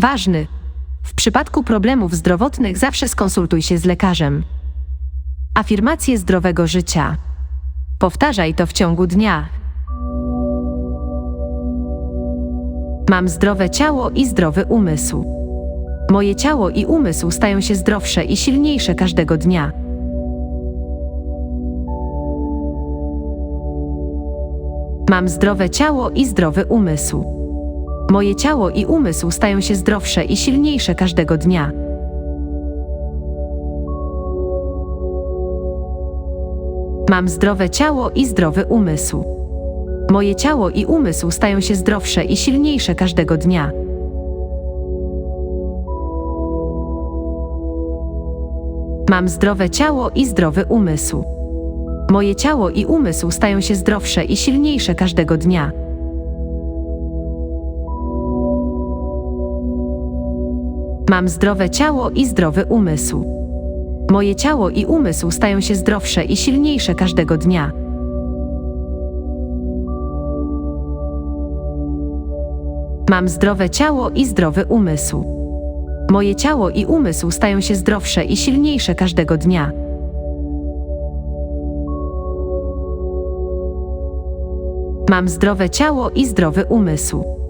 Ważny. W przypadku problemów zdrowotnych zawsze skonsultuj się z lekarzem. Afirmacje zdrowego życia. Powtarzaj to w ciągu dnia. Mam zdrowe ciało i zdrowy umysł. Moje ciało i umysł stają się zdrowsze i silniejsze każdego dnia. Mam zdrowe ciało i zdrowy umysł. Moje ciało i umysł stają się zdrowsze i silniejsze każdego dnia. Mam zdrowe ciało i zdrowy umysł. Moje ciało i umysł stają się zdrowsze i silniejsze każdego dnia. Mam zdrowe ciało i zdrowy umysł. Moje ciało i umysł stają się zdrowsze i silniejsze każdego dnia. Mam zdrowe ciało i zdrowy umysł. Moje ciało i umysł stają się zdrowsze i silniejsze każdego dnia. Mam zdrowe ciało i zdrowy umysł. Moje ciało i umysł stają się zdrowsze i silniejsze każdego dnia. Mam zdrowe ciało i zdrowy umysł.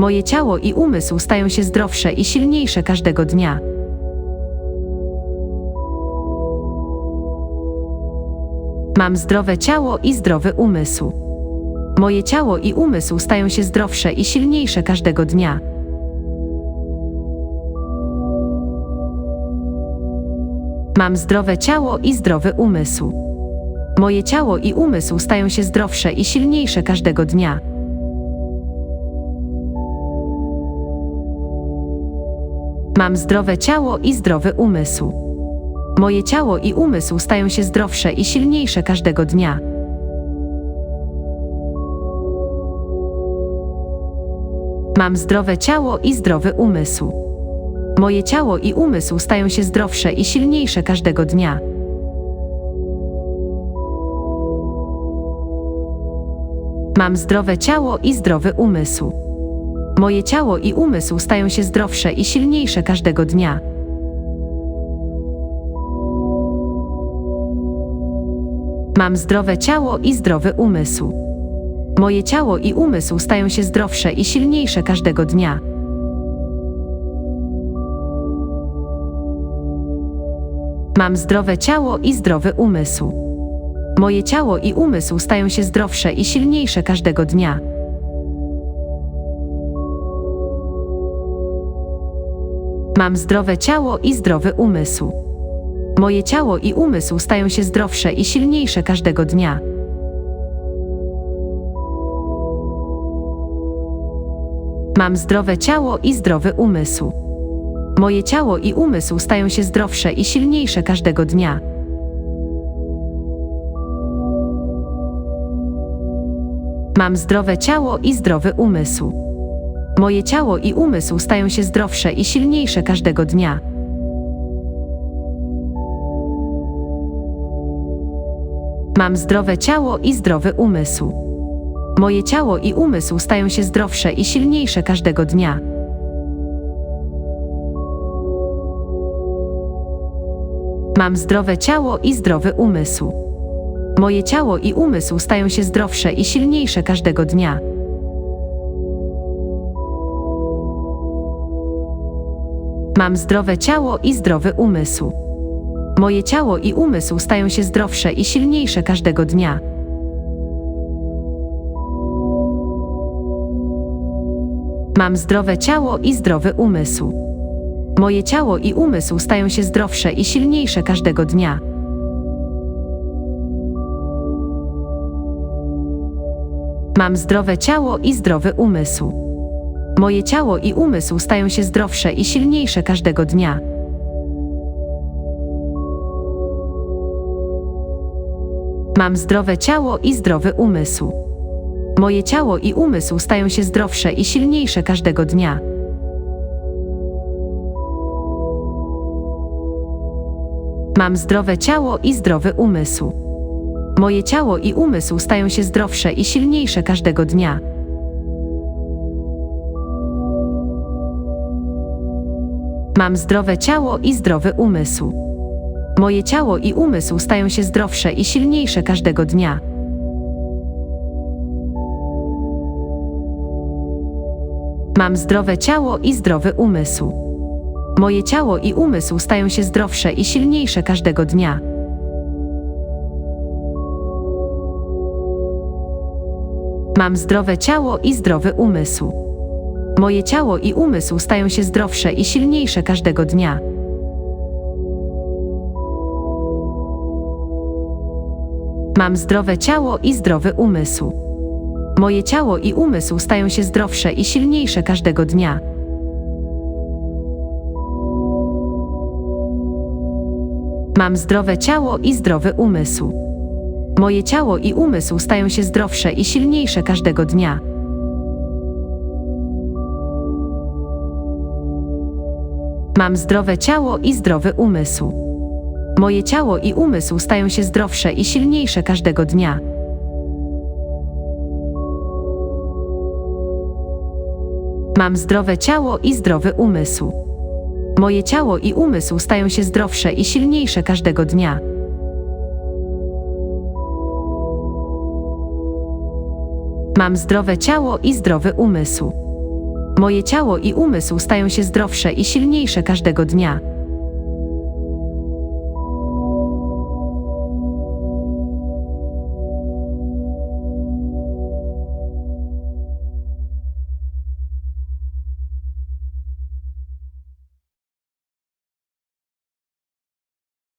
Moje ciało i umysł stają się zdrowsze i silniejsze każdego dnia. Mam zdrowe ciało i zdrowy umysł. Moje ciało i umysł stają się zdrowsze i silniejsze każdego dnia. Mam zdrowe ciało i zdrowy umysł. Moje ciało i umysł stają się zdrowsze i silniejsze każdego dnia. Mam zdrowe ciało i zdrowy umysł. Moje ciało i umysł stają się zdrowsze i silniejsze każdego dnia. Mam zdrowe ciało i zdrowy umysł. Moje ciało i umysł stają się zdrowsze i silniejsze każdego dnia. Mam zdrowe ciało i zdrowy umysł. Moje ciało i umysł stają się zdrowsze i silniejsze każdego dnia. Mam zdrowe ciało i zdrowy umysł. Moje ciało i umysł stają się zdrowsze i silniejsze każdego dnia. Mam zdrowe ciało i zdrowy umysł. Moje ciało i umysł stają się zdrowsze i silniejsze każdego dnia. Mam zdrowe ciało i zdrowy umysł. Moje ciało i umysł stają się zdrowsze i silniejsze każdego dnia. Mam zdrowe ciało i zdrowy umysł. Moje ciało i umysł stają się zdrowsze i silniejsze każdego dnia. Mam zdrowe ciało i zdrowy umysł. Moje ciało i umysł stają się zdrowsze i silniejsze każdego dnia. Mam zdrowe ciało i zdrowy umysł. Moje ciało i umysł stają się zdrowsze i silniejsze każdego dnia. Mam zdrowe ciało i zdrowy umysł. Moje ciało i umysł stają się zdrowsze i silniejsze każdego dnia. Mam zdrowe ciało i zdrowy umysł. Moje ciało i umysł stają się zdrowsze i silniejsze każdego dnia. Mam zdrowe ciało i zdrowy umysł. Moje ciało i umysł stają się zdrowsze i silniejsze każdego dnia. Mam zdrowe ciało i zdrowy umysł. Moje ciało i umysł stają się zdrowsze i silniejsze każdego dnia. Mam zdrowe ciało i zdrowy umysł. Moje ciało i umysł stają się zdrowsze i silniejsze każdego dnia. Mam zdrowe ciało i zdrowy umysł. Moje ciało i umysł stają się zdrowsze i silniejsze każdego dnia. Mam zdrowe ciało i zdrowy umysł. Moje ciało i umysł stają się zdrowsze i silniejsze każdego dnia. Mam zdrowe ciało i zdrowy umysł. Moje ciało i umysł stają się zdrowsze i silniejsze każdego dnia. Mam zdrowe ciało i zdrowy umysł. Moje ciało i umysł stają się zdrowsze i silniejsze każdego dnia. Mam zdrowe ciało i zdrowy umysł. Moje ciało i umysł stają się zdrowsze i silniejsze każdego dnia. Mam zdrowe ciało i zdrowy umysł. Moje ciało i umysł stają się zdrowsze i silniejsze każdego dnia. Mam zdrowe ciało i zdrowy umysł. Moje ciało i umysł stają się zdrowsze i silniejsze każdego dnia. Mam zdrowe ciało i zdrowy umysł. Moje ciało i umysł stają się zdrowsze i silniejsze każdego dnia. Mam zdrowe ciało i zdrowy umysł. Moje ciało i umysł stają się zdrowsze i silniejsze każdego dnia.